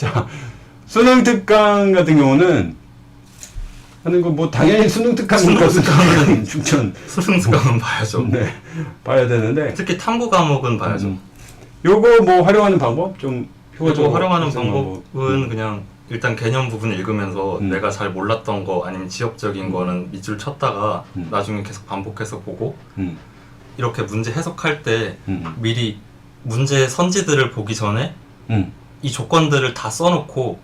자, 수능 특강 같은 경우는 하는 거 뭐 당연히 수능 특강이니까 수능 수능 충전 수능 특강은 봐야죠. 네 봐야 되는데 특히 탐구 과목은 봐야죠. 음. 요거 뭐 활용하는 방법 좀 효과적으로 활용하는 방법은 방법. 그냥 일단 개념 부분 읽으면서 음. 내가 잘 몰랐던 거 아니면 지역적인 거는 밑줄 쳤다가 음. 나중에 계속 반복해서 보고 음, 이렇게 문제 해석할 때 음, 미리 문제 선지들을 보기 전에 음. 이 조건들을 다 써놓고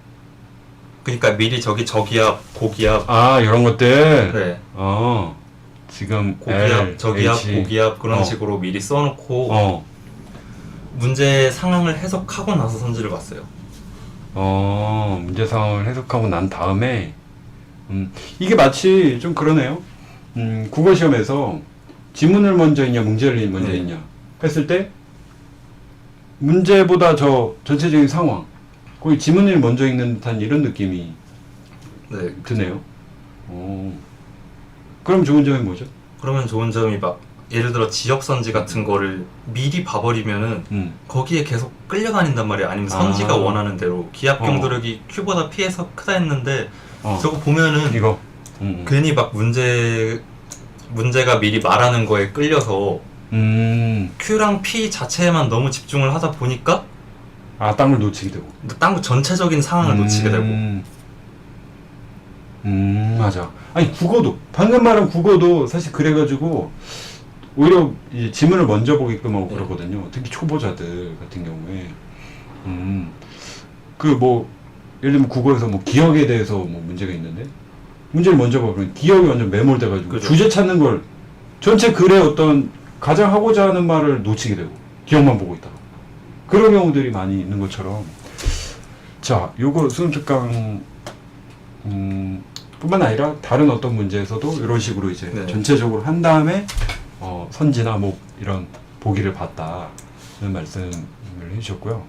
그러니까 미리 저기 저기압 고기압 아 이런 것들 네 어 지금 고기압 L, 저기압 H. 고기압 그런 어. 식으로 미리 써놓고 어, 문제 상황을 해석하고 나서 선지를 봤어요. 어 문제 상황을 해석하고 난 다음에 음, 이게 마치 좀 그러네요. 음, 국어 시험에서 지문을 먼저 있냐 문제를 먼저 네. 있냐 했을 때 문제보다 저 전체적인 상황 거의 지문을 먼저 읽는 듯한 이런 느낌이 네 드네요. 오. 그럼 좋은 점이 뭐죠? 그러면 좋은 점이 막 예를 들어 지역 선지 같은 거를 미리 봐버리면은 음. 거기에 계속 끌려다닌단 말이에요. 아니면 선지가 아. 원하는 대로 기압 어. 경도력이 Q보다 P에서 크다 했는데 어. 저거 보면은 이거. 음. 괜히 막 문제 문제가 미리 말하는 거에 끌려서 음. Q랑 P 자체에만 너무 집중을 하다 보니까 아 땅을 놓치게 되고. 땅 전체적인 상황을 놓치게 되고 음. 음 맞아. 아니 국어도 방금 말한 국어도 사실 그래가지고 오히려 이제 지문을 먼저 보게끔 하고 네. 그러거든요. 특히 초보자들 같은 경우에. 음 그 뭐 예를 들면 국어에서 뭐 기억에 대해서 뭐 문제가 있는데 문제를 먼저 봐 그러면 기억이 완전 매몰돼가지고 그죠. 주제 찾는 걸 전체 글의 어떤 가장 하고자 하는 말을 놓치게 되고 기억만 보고 있다가 그런 경우들이 많이 있는 것처럼 자 요거 수능 특강 음, 뿐만 아니라 다른 어떤 문제에서도 이런 식으로 이제 네. 전체적으로 한 다음에 어, 선지나 뭐 이런 보기를 봤다는 말씀을 해주셨고요.